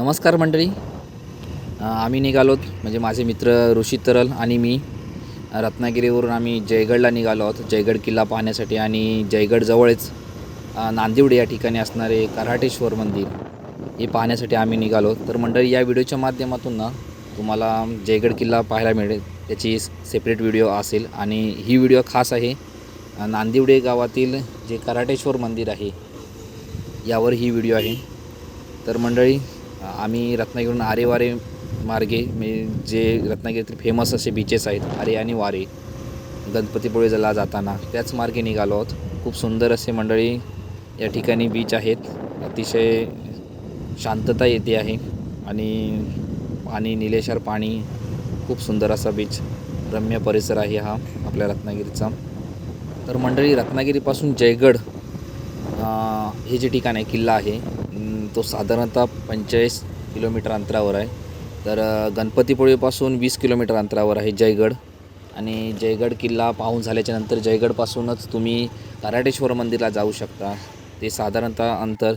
नमस्कार मंडळी. आम्ही निघालोत म्हणजे माझे मित्र ऋषी तरल आणि मी. रत्नागिरीवरून आम्ही जयगडला निघालो आहोत. जयगड किल्ला पाहण्यासाठी आणि जयगडजवळच नांदिवडे या ठिकाणी असणारे कराटेश्वर मंदिर हे पाहण्यासाठी आम्ही निघालो तर मंडळी या व्हिडिओच्या माध्यमातून ना तुम्हाला जयगड किल्ला पाहायला मिळेल. त्याची सेपरेट व्हिडिओ असेल आणि ही व्हिडिओ खास आहे नांदिवडे गावातील जे कराटेश्वर मंदिर आहे यावर ही व्हिडिओ आहे. तर मंडळी आम्ही रत्नागिरीहून आरेवारे मार्गे मी जे रत्नागिरीतील फेमस असे बीचेस आहेत आरे आणि वारे गणपतीपुळेला जाताना त्याच मार्गे निघालो आहोत. खूप सुंदर असे मंडळी या ठिकाणी बीच आहेत. अतिशय शांतता येते आहे. आणि पाणी निलेशार पाणी खूप सुंदर असा बीच रम्य परिसर आहे हा आपल्या रत्नागिरीचा. तर मंडळी रत्नागिरीपासून जयगड हे जे ठिकाण आहे किल्ला आहे तो साधारणतः पंचेचाळीस किलोमीटर अंतरावर आहे. तर गणपतीपुळेपासून वीस किलोमीटर अंतरावर आहे जयगड. आणि जयगड किल्ला पाहून झाल्याच्यानंतर जयगडपासूनच तुम्ही कराटेश्वर मंदिरला जाऊ शकता. ते साधारणतः अंतर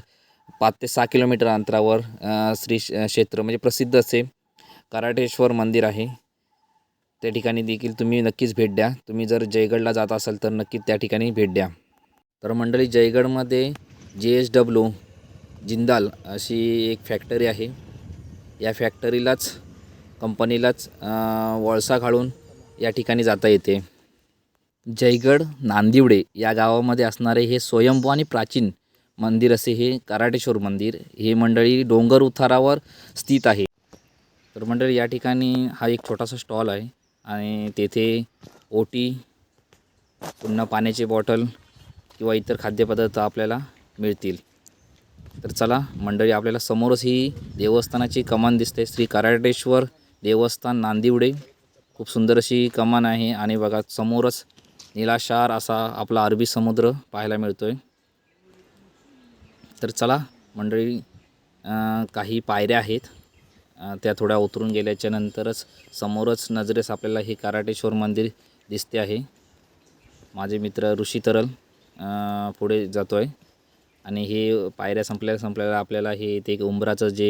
पाच ते सहा किलोमीटर अंतरावर श्री श- क्षेत्र म्हणजे प्रसिद्ध असे कराटेश्वर मंदिर आहे. त्या ठिकाणी देखील तुम्ही नक्कीच भेट द्या. तुम्ही जर जयगडला जात असाल तर नक्कीच त्या ठिकाणी भेट द्या. तर मंडळी जयगडमध्ये जे एस डब्ल्यू जिंदाल अशी एक फॅक्टरी आहे. या फॅक्टरीलाच कंपनीलाच वळसा घालून या ठिकाणी जाता येते. जयगड नांदिवडे या गावामध्ये असणारे हे स्वयंभू आणि प्राचीन मंदिर असे हे कराटेश्वर मंदिर हे मंडळी डोंगर उतारावर स्थित आहे. तर मंडळी या ठिकाणी हा एक छोटासा स्टॉल आहे आणि तेथे ओटी पुन्हा पाण्याची बॉटल किंवा इतर खाद्यपदार्थ आपल्याला मिळतील. तर चला मंडळी आपल्याला समोरच ही देवस्थानाची कमान दिसते. श्री कराटेश्वर देवस्थान नांदिवडे. खूप सुंदर अशी कमान आहे आणि बघा समोरच निलाशार असा आपला अरबी समुद्र पाहायला मिळतो आहे तर चला मंडळी काही पायऱ्या आहेत. त्या थोड्या उतरून गेल्याच्या नंतरच समोरच नजरेस आपल्याला हे कराटेश्वर मंदिर दिसते आहे. माझे मित्र ऋषी तरल पुढे जातो आहे आणि हे पायऱ्या संपल्या संपल्याला आपल्याला हे ते एक उंबराचं जे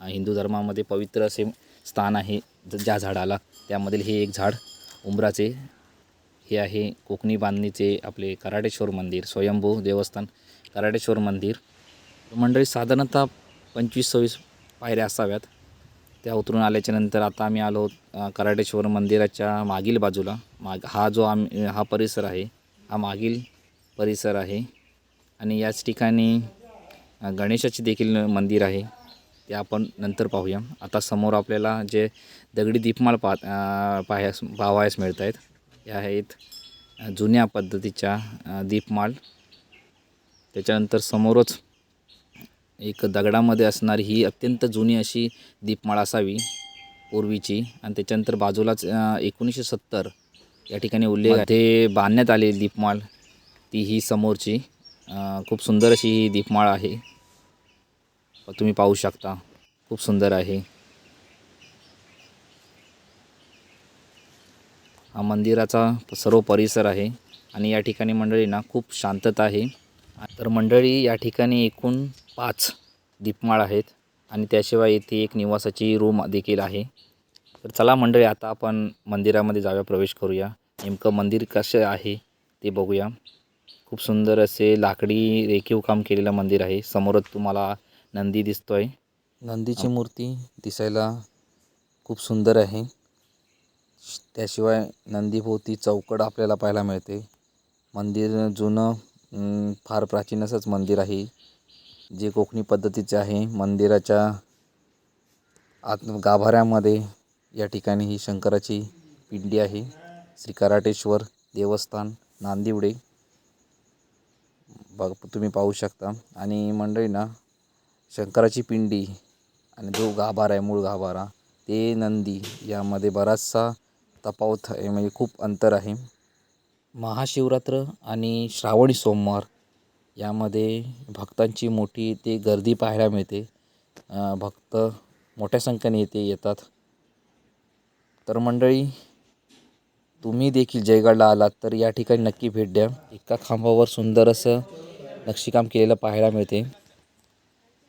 हिंदू धर्मामध्ये पवित्र असे स्थान आहे ज- ज्या झाडाला त्यामधील हे एक झाड उंबराचे हे आहे कोकणी बांधणीचे आपले कराटेश्वर मंदिर स्वयंभू देवस्थान कराटेश्वर मंदिर. मंडळी साधारणतः पंचवीस सव्वीस पायऱ्या असाव्यात. त्या उतरून आल्याच्यानंतर आता आम्ही आलो कराटेश्वर मंदिराच्या मागील बाजूला. माग हा जो आम हा परिसर आहे हा मागील परिसर आहे. आणि याच ठिकाणी गणेशाचे देखील मंदिर आहे. ते आपण नंतर पाहूया. आता समोर आपल्याला जे दगडी दीपमाळ पा पाहायस पाहावयास मिळत आहेत या आहेत जुन्या पद्धतीच्या दीपमाळ. त्याच्यानंतर समोरच एक दगडामध्ये असणारी ही अत्यंत जुनी अशी दीपमाळ असावी पूर्वीची. आणि त्याच्यानंतर बाजूलाच एकोणीसशे सत्तर या ठिकाणी उल्लेख ते बांधण्यात आलेली दीपमाळ ती ही समोरची. खूप सुंदर अशी ही दीपमाळ आहे. तुम्ही पाहू शकता खूप सुंदर आहे. हा मंदिराचा सर्व परिसर आहे आणि या ठिकाणी मंडळी ना खूप शांतता आहे. तर मंडळी या ठिकाणी एकूण पाच दीपमाळ आहेत आणि त्याशिवाय येथे एक निवासाची रूम देखील आहे. तर चला मंडळी आता आपण मंदिरामध्ये जाऊया प्रवेश करूया. नेमकं मंदिर कसं आहे ते बघूया. खूप सुंदर असे लाकडी रेखीव काम केलेलं मंदिर आहे. समोरच तुम्हाला नंदी दिसतोय. नंदीची मूर्ती दिसायला खूप सुंदर आहे. त्याशिवाय नंदीभोवती चौकड आपल्याला पाहायला मिळते. मंदिर जुनं फार प्राचीन असंच मंदिर आहे. जे कोकणी पद्धतीचे आहे. मंदिराच्या आत गाभाऱ्यामध्ये या ठिकाणी ही शंकराची पिंडी आहे. श्री कराटेश्वर देवस्थान नांदिवडे. बघ तुम्ही पाहू शकता. आणि मंडळी ना शंकराची पिंडी आणि जो गाभारा आहे मूळ गाभारा ते नंदी यामध्ये बराचसा तफावत आहे. म्हणजे खूप अंतर आहे. महाशिवरात्र आणि श्रावणी सोमवार यामध्ये भक्तांची मोठी ते गर्दी पाहायला मिळते. भक्त मोठ्या संख्येने येते येतात. तर मंडळी तुम्ही देखील जयगडला आलात तर या ठिकाणी नक्की भेट द्या. एका खांबावर सुंदर असं नक्षीकाम केलेलं पाहायला मिळते.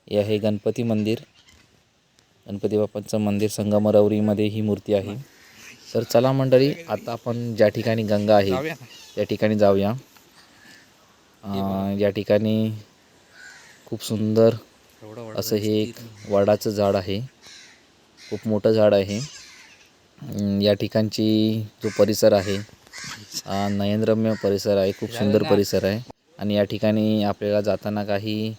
हे आहे गणपती मंदिर. गणपती बाप्पांचं मंदिर संगमरवरीमध्ये ही मूर्ती आहे. तर चला मंडळी आता आपण ज्या ठिकाणी गंगा आहे त्या ठिकाणी जाऊया. या ठिकाणी खूप सुंदर असं हे एक वडाचं झाड आहे. खूप मोठं झाड आहे. या ठिकाणची जो परिसर आहे नयनरम्य परिसर आहे खूप सुंदर परिसर आहे. आणि या ठिकाणी आपल्याला जाताना काही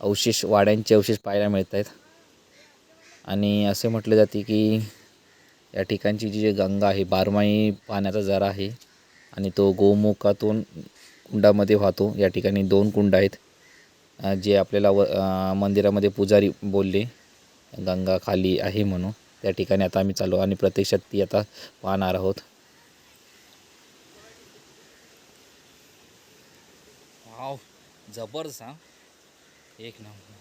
अवशेष वाड्यांचे अवशेष पाहायला मिळत आहेत आणि असे म्हटले जाते की या ठिकाणची जी जी गंगा आहे बारमाही पाण्याचा झरा आहे. आणि तो गोमुखातून कुंडामध्ये वाहतो. या ठिकाणी दोन कुंड आहेत. जे आपल्याला व मंदिरामध्ये पुजारी बोलले गंगा खाली आहे म्हणून. त्या ठिकाणी आता आम्ही चालू आणि प्रत्यक्षात ती आता पाहणार आहोत. वाव जबरदस्त हा. एक नंबर.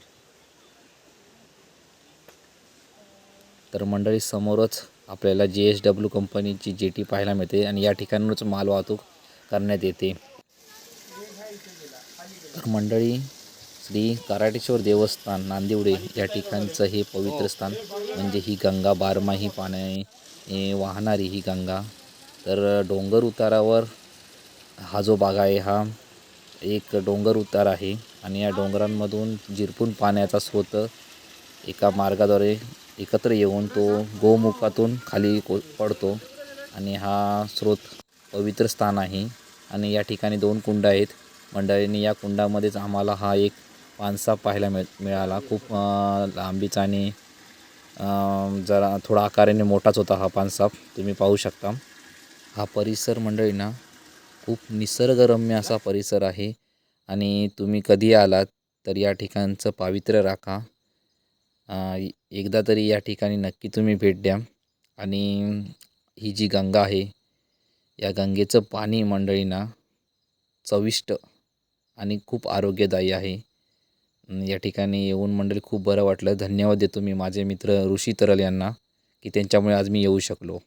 तर मंडळी समोरच आपल्याला जे एस डब्ल्यू कंपनीची जेटी पाहायला मिळते आणि या ठिकाणूनच माल वाहतूक करण्यात येते. तर मंडळी श्री कराटेश्वर देवस्थान नांदिवडे या ठिकाणचं हे पवित्र स्थान म्हणजे ही गंगा बारमाही पाण्याने वाहणारी ही गंगा. तर डोंगर उतारावर हा जो बाग आहे हा एक डोंगर उतार आहे आणि या डोंगरांमधून जिरपून पाण्याचा स्रोत एका मार्गाद्वारे एकत्र येऊन तो गोमुखातून खाली को पडतो आणि हा स्रोत पवित्र स्थान आहे. आणि या ठिकाणी दोन कुंड आहेत. मंडळींनी या कुंडामध्येच आम्हाला हा एक पानसा पाहायला मिळ मिळाला. खूप लांबीचा आणि जरा थोडा आकाराने मोठाच होता हा पानसाप. तुम्ही पाहू शकता. हा परिसर मंडळींना खूप निसर्गरम्य असा परिसर आहे. आणि तुम्ही कधी आलात तर या ठिकाणचं पावित्र्य राखा. एकदा तरी या ठिकाणी नक्की तुम्ही भेट द्या. आणि ही जी गंगा आहे या गंगेचं पाणी मंडळींना चविष्ट आणि खूप आरोग्यदायी आहे. या ठिकाणी येऊन मंडळी खूप बरं वाटलं. धन्यवाद देतो मी माझे मित्र ऋषी तरल यांना की त्यांच्यामुळे आज मी येऊ शकलो.